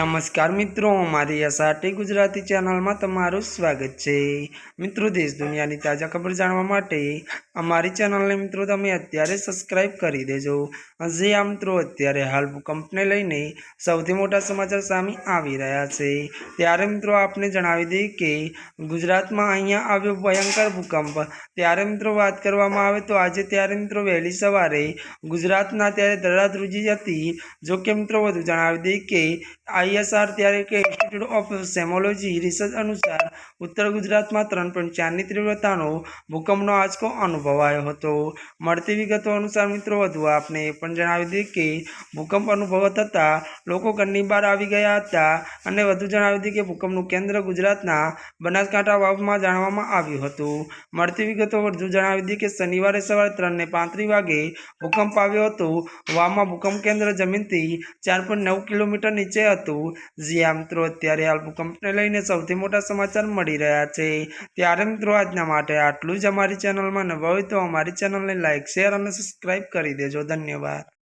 નમસ્કાર મિત્રો, મારી એસઆરટી ગુજરાતી ચેનલમાં તમારું સ્વાગત છે. મિત્રો, દેશ દુનિયાની તાજા ખબર જાણવા માટે અમારી ચેનલને મિત્રો તમે અત્યારે સબસ્ક્રાઈબ કરી દેજો. જે આ મિત્રો અત્યારે હાલ ભૂકંપને લઈને સૌથી મોટા સમાચાર સામે આવી રહ્યા છે. ત્યારે મિત્રો આપને જણાવી દઈએ કે ગુજરાતમાં અહીંયા આવ્યો ભયંકર ભૂકંપ. ત્યારે મિત્રો વાત કરવામાં આવે તો આજે ત્યારે મિત્રો વહેલી સવારે ગુજરાતના ત્યારે ધડા ધ્રુજી હતી. જો કે મિત્રો વધુ જણાવી દઈએ કે આઈએસઆર ત્યારે કે ઇન્સ્ટિટ્યૂટ ઓફ સેમોલોજી રિસર્ચ અનુસાર ઉત્તર ગુજરાતમાં ત્રણ પોઈન્ટ ચારની તીવ્રતાનો ભૂકંપનો આંચકો અનુભવાયો હતો. મળતી વિગતો અનુસાર મિત્રો, વધુ આપને એ પણ જણાવી દઈએ કે ભૂકંપ અનુભવ થતાં લોકો ઘરની બહાર આવી ગયા હતા અને વધુ જણાવી દઈએ કે ભૂકંપનું કેન્દ્ર ગુજરાતના બનાસકાંઠા વાવમાં જાણવામાં આવ્યું હતું. મળતી વિગતો વધુ જણાવી દઈએ કે શનિવારે સવારે ત્રણને પાંત્રીસ વાગે ભૂકંપ આવ્યો હતો. વાવમાં ભૂકંપ કેન્દ્ર જમીનથી ચાર પોઈન્ટ નવ કિલોમીટર નીચે હતું. જ્યાં મિત્રો, અત્યારે હાલ ભૂકંપને લઈને સૌથી મોટા સમાચાર મળી રહ્યા છે. ત્યારે મિત્રો, આજના માટે આટલું જ અમારી ચેનલમાં નવા હોય તો અમારી ચેનલને લાઇક શેર અને સબસ્ક્રાઈબ કરી દેજો. ધન્યવાદ.